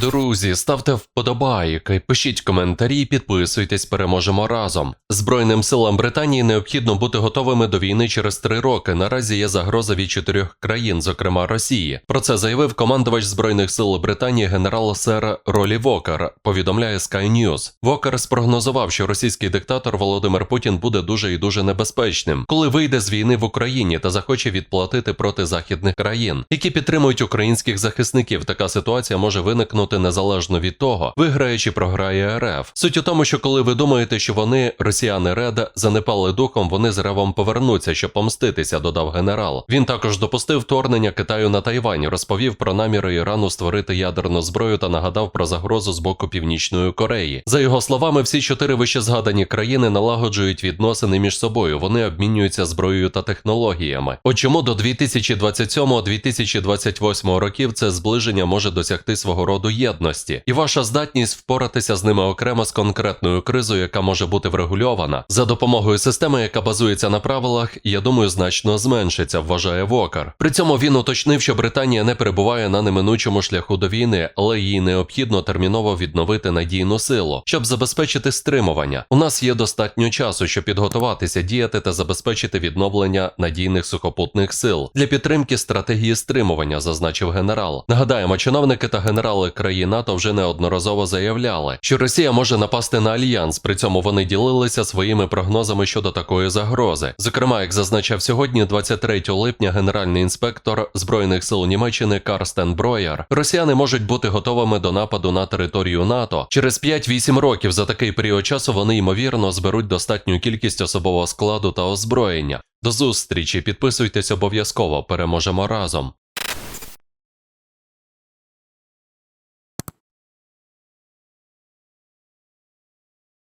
Друзі, ставте вподобайки, пишіть коментарі, підписуйтесь, переможемо разом. Збройним силам Британії необхідно бути готовими до війни через три роки. Наразі є загроза від чотирьох країн, зокрема Росії. Про це заявив командувач збройних сил Британії генерал сер Ролі Вокер. Повідомляє Sky News. Вокер спрогнозував, що російський диктатор Володимир Путін буде дуже і дуже небезпечним, коли вийде з війни в Україні та захоче відплатити проти західних країн, які підтримують українських захисників. Така ситуація може виникнути незалежно від того, виграє чи програє РФ. Суть у тому, що коли ви думаєте, що вони, росіяни Реда, занепали духом, вони з ревом повернуться, щоб помститися, додав генерал. Він також допустив вторгнення Китаю на Тайвань, розповів про наміри Ірану створити ядерну зброю та нагадав про загрозу з боку Північної Кореї. За його словами, всі чотири вище згадані країни налагоджують відносини між собою. Вони обмінюються зброєю та технологіями. От чому до 2027-2028 років це зближення може досягти свого роду єдності, і ваша здатність впоратися з ними окремо з конкретною кризою, яка може бути врегульована за допомогою системи, яка базується на правилах, я думаю, значно зменшиться, вважає Вокар. При цьому він уточнив, що Британія не перебуває на неминучому шляху до війни, але їй необхідно терміново відновити надійну силу, щоб забезпечити стримування. У нас є достатньо часу, щоб підготуватися, діяти та забезпечити відновлення надійних сухопутних сил для підтримки стратегії стримування, зазначив генерал. Нагадаємо, чиновники та генерали країн НАТО вже неодноразово заявляли, що Росія може напасти на альянс. При цьому вони ділилися своїми прогнозами щодо такої загрози. Зокрема, як зазначав сьогодні, 23 липня, генеральний інспектор збройних сил Німеччини Карстен Броєр, росіяни можуть бути готовими до нападу на територію НАТО через 5-8 років. За такий період часу вони ймовірно зберуть достатню кількість особового складу та озброєння. До зустрічі, підписуйтесь обов'язково, переможемо разом.